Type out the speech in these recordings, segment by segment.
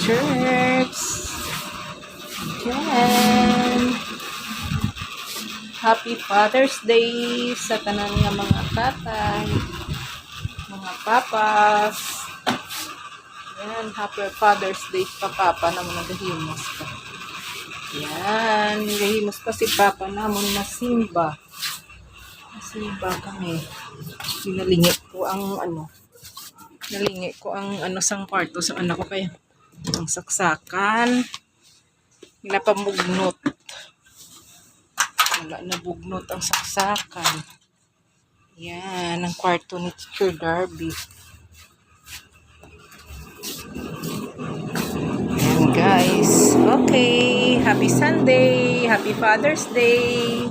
church. Yan. Happy Father's Day sa tanan nga mga tatay, mga papas. Yan, Happy Father's Day pa papa naman nagahimos pa. Yan, nagahimos pa si papa namon na simba. Kami. Sinalingit ko ang ano, nalingi ko ang ano sang kwarto sa anak ko kaya ang saksakan. Nila pamugnot wala na bugnot ang saksakan. Yan ang kwarto ni Teacher Darby. Yan guys. Okay happy Sunday happy Father's Day.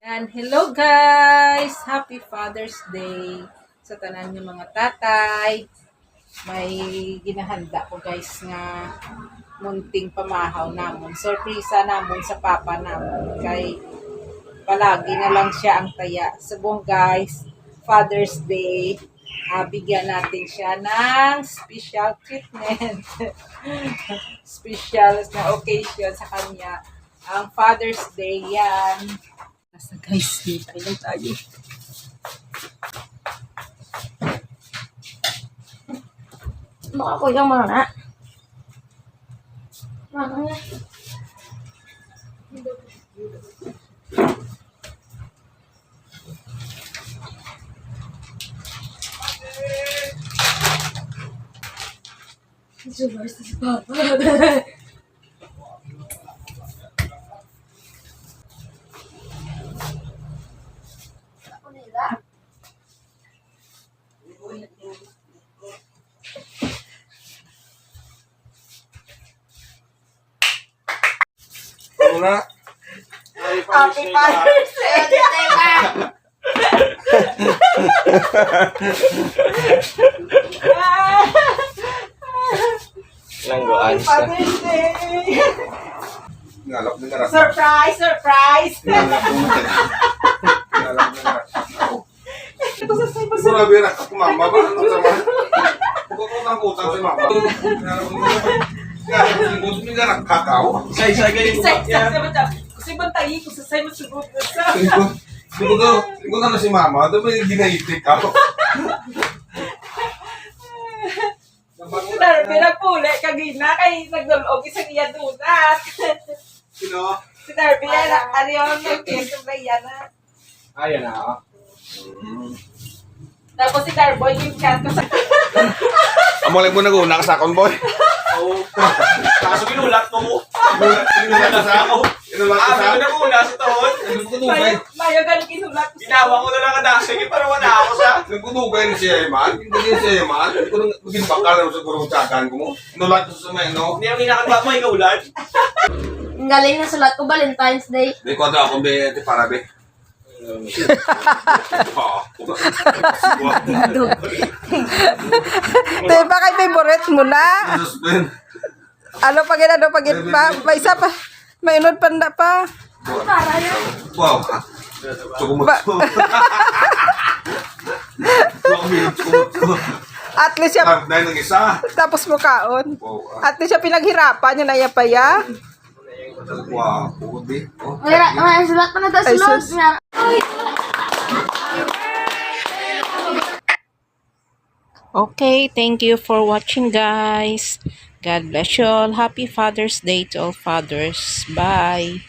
Yan hello guys. Happy Father's Day sa tanan ng mga tatay. May ginahanda ko guys nga munting pamahaw namon. Sorpresa namon sa papa namon. Kay palagi na lang siya ang taya. Subong guys, Father's Day. ah, bigyan natin siya ng special treatment. special na occasion sa kanya. Ang Father's Day yan. Nasa guys, dito lang tayo. Baka ko yung mga na. Mga nga. Super si Papa. Ako Una. Happy Father's Day! Langgoan sa. Father's Day! Ngalap na nga. Surprise! Surprise! Ngalap na nga. Ngalap na nga. Ito sa sa'yo Siguro na ka mama ba? Ano sa mga? Huwag ko nang utang si mama. Ngalap na nga. Ngalap na nga. Hindi ka nakakaw. Say-say kayo Sa sa sa Kasi bantayi ko sa sa'yo masugod na sa... Siguro. Siguro. Na si mama. Ito ba yung ginaitik ako? Dar, pinagpuli kagina kay nagdulog isang iya dunat. Sino? Si Darby yan, ano yung nag-keso ba yan ah. Ayan na. Tapos si Darboy yung chat ko sa... Amo lang mo nag-una ka sa akon, boy. Oo. Kaso ginulat mo mo. Inulat ka sa ako. Inulat ka Ah, sa may ako. naguna sa toon. Mayo, mayo ganun kinulat ko sa... Ginawa ko na lang ang dasig, para wala ako sa... Nagkudugay ni siya, man. Hindi niya siya, man. Kung maging bakal na sa kurong tsakan ko mo. Inulat ko sa may, no? Hindi ang kinakagwa mo, ikaw ulan. Ang galing na sulat ko Valentine's Day. Di ko ako be, para be. Oo. Te, baka favorite mo na. Ano pa ginano pag pa, may isa pa. May unod panda pa. Para yan. Wow. At least siya, Ah, dahil ng isa. tapos. Wow. ah. At least siya pinaghirapan yun na iya pa ya. Wow. Oh. May, may sulat pa na sus. Nga. Okay, thank you for watching guys. God bless you all. Happy Father's Day to all fathers. Bye.